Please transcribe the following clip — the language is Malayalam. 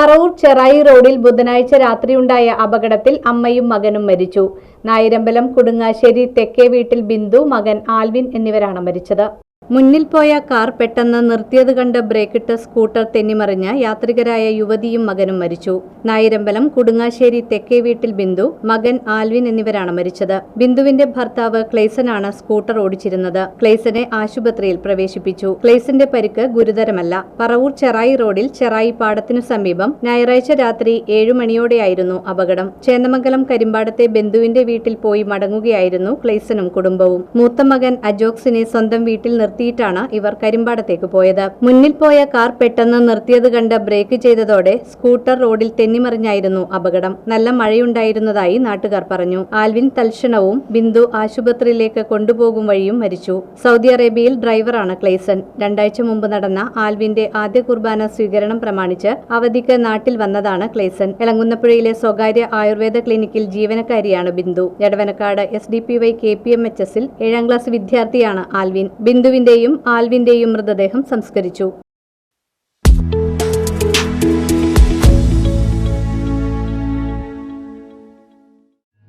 പറവൂർ ചെറായി റോഡിൽ ബുധനാഴ്ച രാത്രിയുണ്ടായ അപകടത്തിൽ അമ്മയും മകനും മരിച്ചു. നായരമ്പലം കുടുങ്ങാശ്ശേരി തെക്കേ വീട്ടിൽ ബിന്ദു മകൻ ആൽവിൻ എന്നിവരാണ് മരിച്ചത്. മുന്നിൽ പോയ കാർ പെട്ടെന്ന് നിർത്തിയത് കണ്ട് ബ്രേക്കിട്ട് സ്കൂട്ടർ തെന്നിമറിഞ്ഞ് യാത്രികരായ യുവതിയും മകനും മരിച്ചു. നായിരമ്പലം കുടുങ്ങാശ്ശേരി തെക്കേ വീട്ടിൽ ബിന്ദു മകൻ ആൽവിൻ എന്നിവരാണ് മരിച്ചത്. ബിന്ദുവിന്റെ ഭർത്താവ് ക്ലേസനാണ് സ്കൂട്ടർ ഓടിച്ചിരുന്നത്. ക്ലേസനെ ആശുപത്രിയിൽ പ്രവേശിപ്പിച്ചു. ക്ലേസന്റെ പരിക്ക് ഗുരുതരമല്ല. പറവൂർ ചെറായി റോഡിൽ ചെറായി പാടത്തിനു സമീപം ഞായറാഴ്ച രാത്രി ഏഴു മണിയോടെയായിരുന്നു അപകടം. ചേന്ദമംഗലം കരിമ്പാടത്തെ ബിന്ദുവിന്റെ വീട്ടിൽ പോയി മടങ്ങുകയായിരുന്നു ക്ലേസനും കുടുംബവും. മൂത്ത മകൻ അജോക്സിനെ സ്വന്തം വീട്ടിൽ നിർത്തിയിട്ടാണ് ഇവർ കരിമ്പാടത്തേക്ക് പോയത്. മുന്നിൽ പോയ കാർ പെട്ടെന്ന് നിർത്തിയത് കണ്ട് ബ്രേക്ക് ചെയ്തതോടെ സ്കൂട്ടർ റോഡിൽ തെന്നിമറിഞ്ഞായിരുന്നു അപകടം. നല്ല മഴയുണ്ടായിരുന്നതായി നാട്ടുകാർ പറഞ്ഞു. ആൽവിൻ തൽക്ഷണവും ബിന്ദു ആശുപത്രിയിലേക്ക് കൊണ്ടുപോകും വഴിയും മരിച്ചു. സൗദി അറേബ്യയിൽ ഡ്രൈവറാണ് ക്ലേസൺ രണ്ടാഴ്ച മുമ്പ് നടന്ന ആൽവിന്റെ ആദ്യ കുർബാന സ്വീകരണം പ്രമാണിച്ച് അവധിക്ക് നാട്ടിൽ വന്നതാണ് ക്ലേസൺ ഇളങ്കുന്നപ്പുഴയിലെ സ്വകാര്യ ആയുർവേദ ക്ലിനിക്കിൽ ജീവനക്കാരിയാണ് Bindu. Edavanakkad S D P Y K P M H എസിൽ ഏഴാം ക്ലാസ് വിദ്യാർത്ഥിയാണ് ആൽവിൻ. ബിന്ദുവിന്റെയും ആൽവിന്റെയും മൃതദേഹം സംസ്കരിച്ചു.